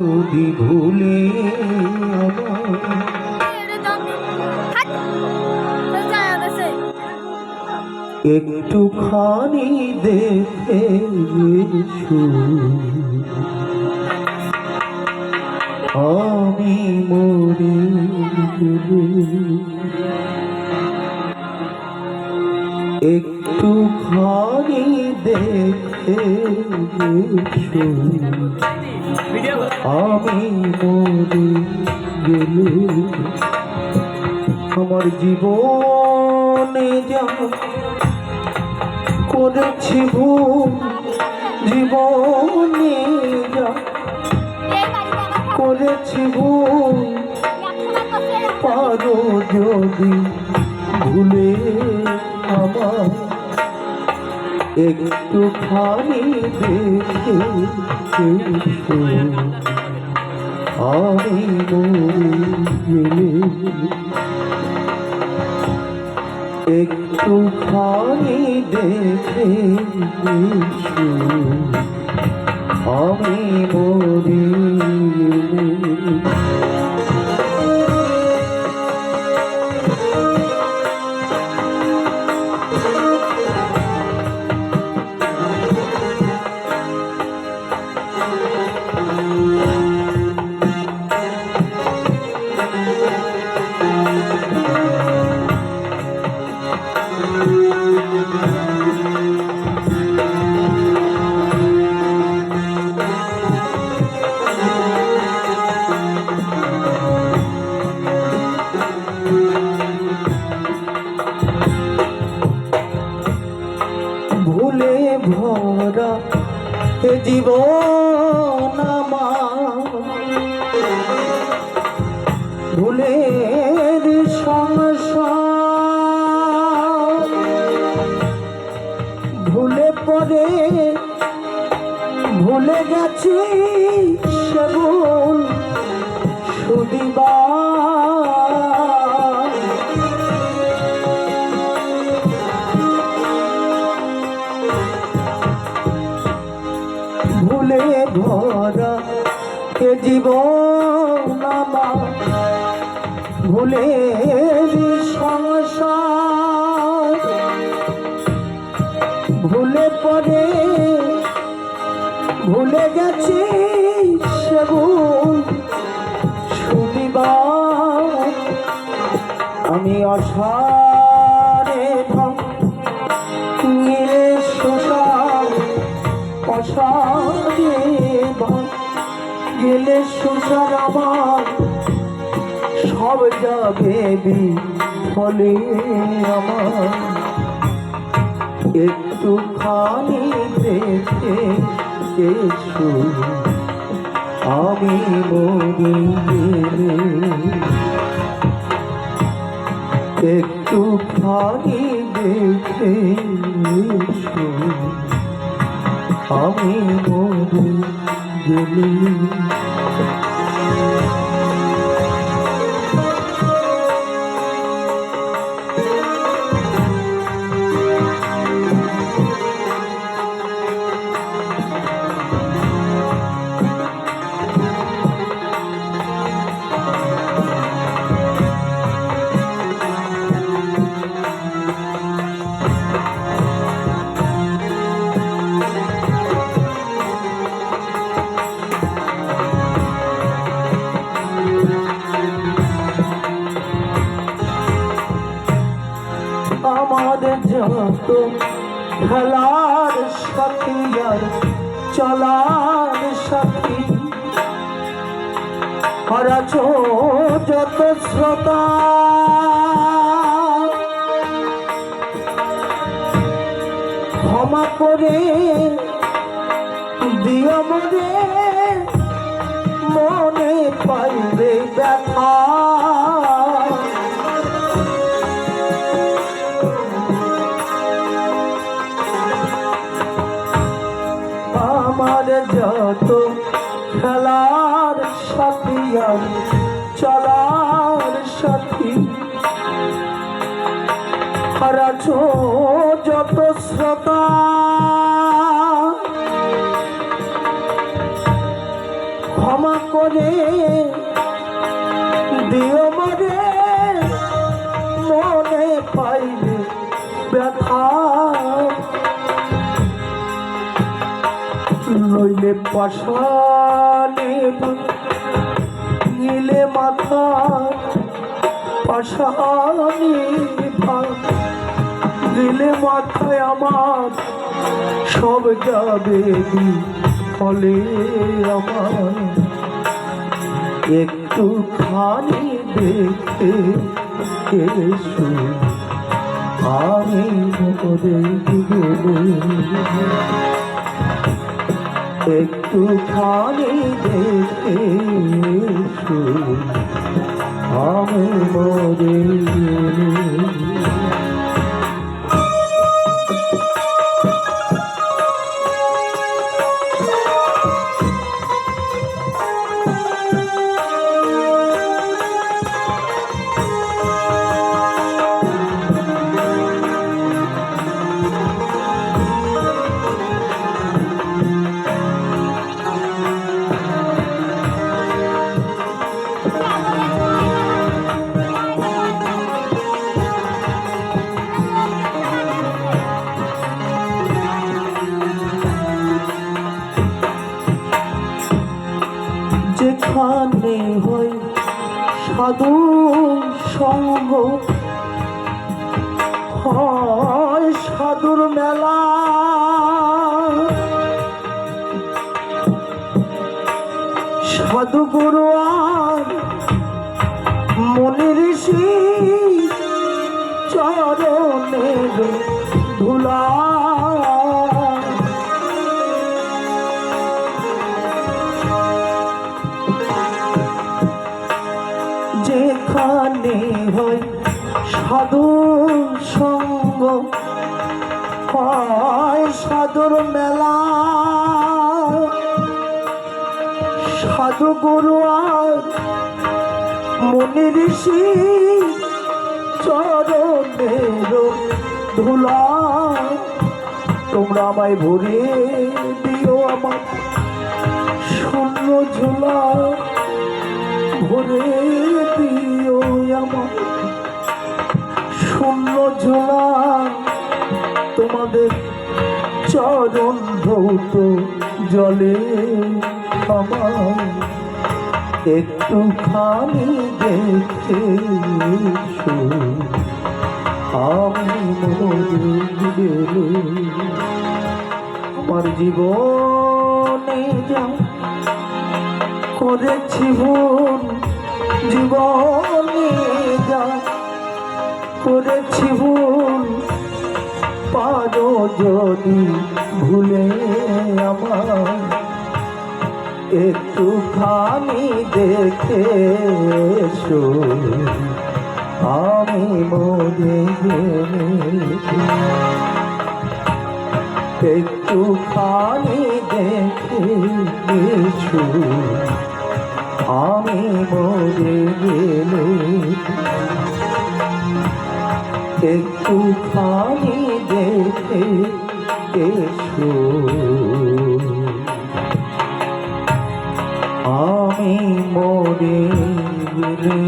যদি ভুলে একটুখানি দেখে। আমি মরে একটুখানি দেখে এসো। আমি মরে আমার জীবনে যা করেছি ভুল, জীবনে যা করেছি ভুল, পারো যদি ভুলে আমার একটুখানি দেখে। আমি খানি গেলে দেখে আমি মরে জীবন ভুলের সংসার। ভুলে পরে ভুলে গেছি সেগুন সুদিবা এ জীবন আমার ভুলে সংসার। ভুলে পরে ভুলে গেছি সেগুন সুদিবার আমি অসারে গেলে আমার সব যাবে ফলে আমার। একটুখানি দেখে এসো আমি মরে গেলে। একটুখানি দেখে আমি মরে গেলে। খেলার সাথী চলার সাথী। হরাছ যত শ্রোতা। ক্ষমা করে আমার খেলার সাথী আর চলার সাথী। হারাছ যত শ্রোতা। ক্ষমা করে দিও নইলে পাশানে নিলে মাথা পাশানি দিলে মাথায় আমার সব যাবে ফলে আমার। একটু খানি দেখে এসো, আমি মরে গেলে একটু খানি দেখে আমি মরে সাধু সঙ্গ। হয় সাধুর মেলা। সাধু গুরু আর মনি ঋষি চরণের ধুলা যেখানে হয় সাধু সঙ্গ হয় সাধুর মেলা। সাধু গুরু আর মুনি ঋষি চরণের ধুলা। তোমরা আমায় ভরিয়ে দিও আমার শূন্য ঝোলা, ভরে দিও। আমার শূন্য ঝোলা তোমাদের চরণ ধৌত জলে আমার। একটুখানি দেখে আমি আমার জীবনে যা করেছি ভুল, জীবনে করেছি ভুল পারো যদি ভুলে আমার একটুখানি দেখে এসো। আমি মরে গেলে একটুখানি দেখে এসো। আমি মরে গেলে একটুখানি দেখে এসো। আমি মরে গেলে